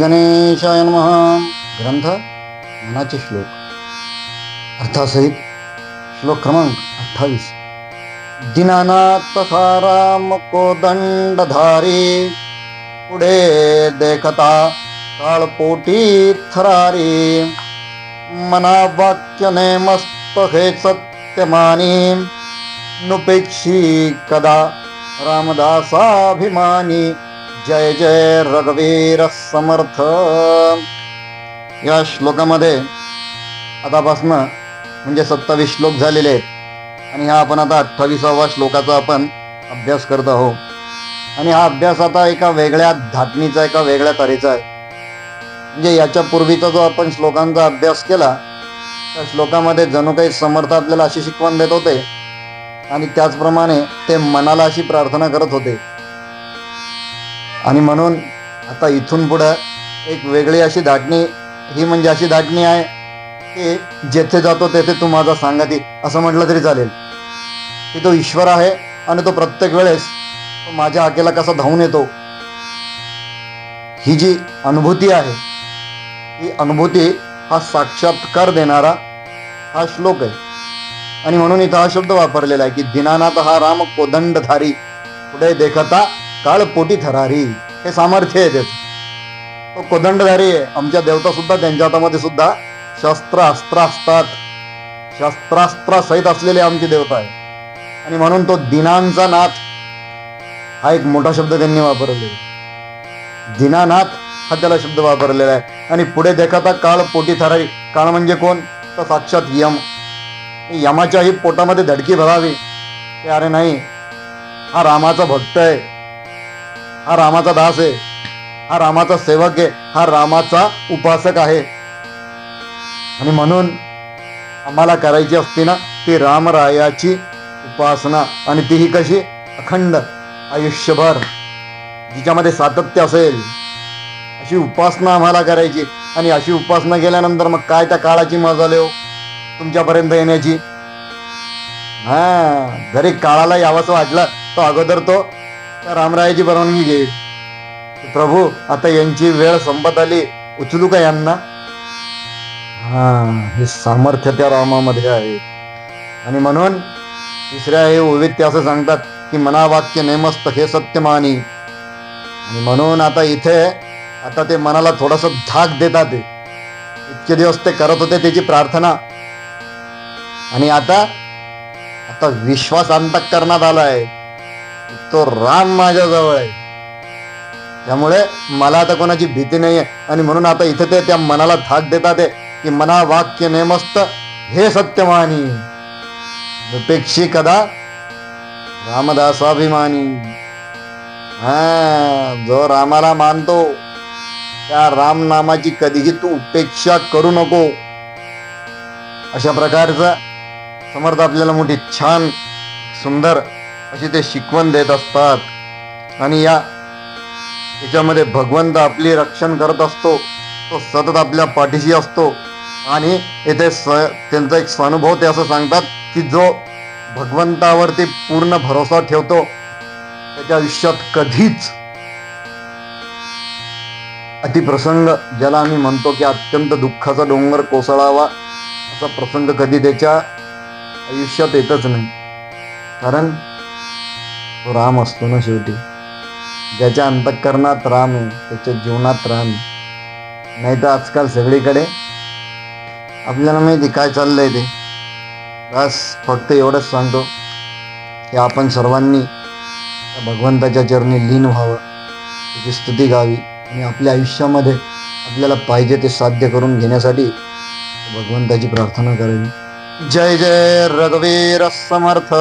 गणेशाय नमः। ग्रंथ मनाचे श्लोक। अर्थासहित श्लोक क्रमांक अठ्ठावीस। दिनानाथ तथा राम कोदंडधारी पुढे देखता काळपोटी थरारी। मना वाक्यने मस्त हे सत्यमानी नुपेक्षी कदा रामदासाभिमानी। जय जय रघुवीर समर्थ. या श्लोकामध्ये आतापासनं म्हणजे सत्तावीस श्लोक झालेले आहेत. आणि हा आपण आता अठ्ठावीसावा श्लोकाचा आपण अभ्यास करत आहोत. आणि हा अभ्यास आता एका वेगळ्या धाटणीचा एका वेगळ्या तऱ्हेचा आहे. म्हणजे याच्या पूर्वीचा जो आपण श्लोकांचा अभ्यास केला त्या श्लोकामध्ये जणू काही समर्थ आपल्याला अशी शिकवण देत होते. आणि त्याचप्रमाणे ते मनाला अशी प्रार्थना करत होते. आणि म्हणून आता इथून पुढं एक वेगळी अशी धाटणी ही म्हणजे अशी धाटणी आहे की जेथे जातो तेथे तू माझा सांगती असं म्हटलं तरी चालेल. की तो ईश्वर आहे आणि तो प्रत्येक वेळेस तो माझ्या आकेला कसा धावून येतो. ही जी अनुभूती आहे ही अनुभूती हा साक्षात्कार देणारा हा श्लोक आहे. आणि म्हणून इथं हा शब्द वापरलेला आहे की दिनानाथ हा राम कोदंडधारी पुढे देखता काळ पोटी थरारी हे सामर्थ्य आहे त्याचं. तो कोदंडधारी आहे. आमच्या देवता सुद्धा त्यांच्या हातामध्ये सुद्धा शस्त्र अस्त्र असतात. शस्त्रास्त्र सहित असलेले आमची देवता आहे आणि म्हणून तो दिनांचा नाथ हा एक मोठा शब्द त्यांनी वापरलेला आहे. दिनानाथ हा त्याला शब्द वापरलेला आहे. आणि पुढे देखता काळ पोटी थरारी. काळ म्हणजे कोण? तर साक्षात यम. यमाच्याही पोटामध्ये धडकी भरावी. अरे नाही हा रामाचा भक्त आहे. हा रामाचा दास आहे. हा रामाचा सेवक आहे. हा रामाचा उपासक आहे. आणि म्हणून आम्हाला करायची असते ना ती रामरायाची उपासना. आणि तीही कशी? अखंड आयुष्यभर. जिच्यामध्ये सातत्य असेल अशी उपासना आम्हाला करायची. आणि अशी उपासना केल्यानंतर मग काय त्या काळाची मजा हो? तुमच्यापर्यंत येण्याची? हा जरी काळाला यावंसं वाटलं तो अगोदर तो त्या रामरायाची परवानगी घेईल प्रभू आता यांची वेळ संपत आली. उचलू का यांना? हा हे सामर्थ्य त्या रामामध्ये आहे. आणि म्हणून तिसऱ्या हे ओवित्य असं सांगतात की मनावाक्य नेमस्त हे सत्यमानी आणि म्हणून आता इथे आता ते मनाला थोडस धाक देतात इतके दिवस ते करत होते त्याची प्रार्थना. आणि आता आता विश्वास अंतकरणात आलाय. तो राम माझ्याजवळ आहे. त्यामुळे मला आता कोणाची भीती नाहीये. आणि म्हणून आता इथे ते त्या मनाला धाक देतात की मना वाक्य नेमस्त हे सत्यमानी. उपेक्षी कदा रामदासाभिमानी. हा जो रामाला मानतो त्या राम नामाची कधीही तू उपेक्षा करू नको. अशा प्रकारचं समर्थ आपल्याला मोठी छान सुंदर अशी ते शिकवण देत असतात. आणि या याच्यामध्ये भगवंत आपली रक्षण करत असतो. तो सतत आपल्या पाठीशी असतो. आणि येथे स त्यांचा एक स्वानुभव ते असं सांगतात की जो भगवंतावरती पूर्ण भरोसा ठेवतो त्याच्या आयुष्यात कधीच अतिप्रसंग ज्याला आम्ही म्हणतो की अत्यंत दुःखाचा डोंगर कोसळावा असा प्रसंग कधी त्याच्या आयुष्यात येतच नाही. कारण तो राम असतो ना शेवटी. ज्याच्या अंतःकरणात राम आहे त्याच्या जीवनात राम आहे. नाही तर आजकाल सगळीकडे आपल्याला माहिती काय चाललंय ते. बस फक्त एवढंच सांगतो की आपण सर्वांनी भगवंताच्या चरणी लीन व्हावं त्याची स्तुती गावी आणि आपल्या आयुष्यामध्ये आपल्याला पाहिजे ते साध्य करून घेण्यासाठी भगवंताची प्रार्थना करावी. जय जय रघुवीर समर्थ!